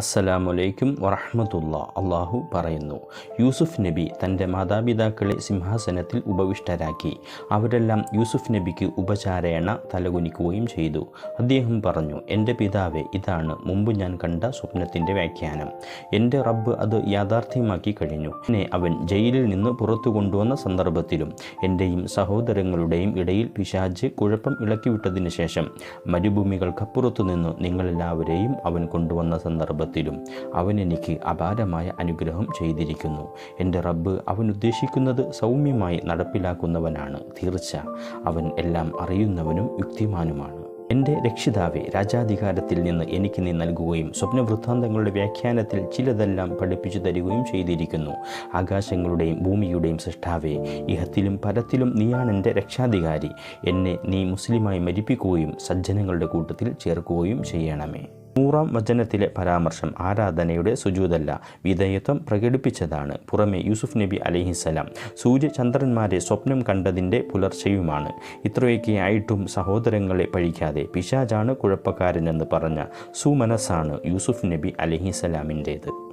അസ്സലാമലൈക്കും വറഹമത്തുള്ള. അള്ളാഹു പറയുന്നു യൂസുഫ് നബി തന്റെ മാതാപിതാക്കളെ സിംഹാസനത്തിൽ ഉപവിഷ്ടരാക്കി. അവരെല്ലാം യൂസുഫ് നബിക്ക് ഉപചാരേണ തലകുനിക്കുകയും ചെയ്തു. അദ്ദേഹം പറഞ്ഞു എന്റെ പിതാവെ ഇതാണ് മുമ്പ് ഞാൻ കണ്ട സ്വപ്നത്തിന്റെ വ്യാഖ്യാനം. എന്റെ റബ്ബ് അത് യാഥാർത്ഥ്യമാക്കി കഴിഞ്ഞു. എന്നെ അവൻ ജയിലിൽ നിന്ന് പുറത്തു കൊണ്ടുവന്ന സന്ദർഭത്തിലും എന്റെയും സഹോദരങ്ങളുടെയും ഇടയിൽ പിശാജ് കുഴപ്പം ഇളക്കിവിട്ടതിന് ശേഷം മരുഭൂമികൾക്കപ്പുറത്തു നിന്ന് നിങ്ങളെല്ലാവരെയും അവൻ കൊണ്ടുവന്ന സന്ദർഭത്തിലും അവൻ എനിക്ക് അപാരമായ അനുഗ്രഹം ചെയ്തിരിക്കുന്നു. എന്റെ റബ്ബ് അവൻ ഉദ്ദേശിക്കുന്നത് സൗമ്യമായി നടപ്പിലാക്കുന്നവനാണ്. തീർച്ച അവൻ എല്ലാം അറിയുന്നവനും യുക്തിമാനുമാണ്. എന്റെ രക്ഷിതാവെ രാജാധികാരത്തിൽ നിന്ന് എനിക്ക് നീ നൽകുകയും സ്വപ്നവൃത്താന്തങ്ങളുടെ വ്യാഖ്യാനത്തിൽ ചിലതെല്ലാം പഠിപ്പിച്ചു തരികയും ചെയ്തിരിക്കുന്നു. ആകാശങ്ങളുടെയും ഭൂമിയുടെയും സൃഷ്ടാവെ ഇഹത്തിലും പരത്തിലും നീയാണ് എന്റെ രക്ഷാധികാരി. എന്നെ നീ മുസ്ലിമായി മരിപ്പിക്കുകയും സജ്ജനങ്ങളുടെ കൂട്ടത്തിൽ ചേർക്കുകയും ചെയ്യണമേ. നൂറാം വചനത്തിലെ പരാമർശം ആരാധനയുടെ സുജൂതല്ല. വിധേയത്വം പ്രകടിപ്പിച്ചതാണ്. പുറമെ യൂസുഫ് നബി അലഹിസലാം സൂര്യചന്ദ്രന്മാരെ സ്വപ്നം കണ്ടതിന്റെ പുലർച്ചയുമാണ്. ഇത്രയൊക്കെ ആയിട്ടും സഹോദരങ്ങളെ പഴിക്കാതെ പിശാജാണ് കുഴപ്പക്കാരനെന്ന് പറഞ്ഞ സുമനസ്സാണ് യൂസുഫ് നബി അലഹിസലാമിന്റേത്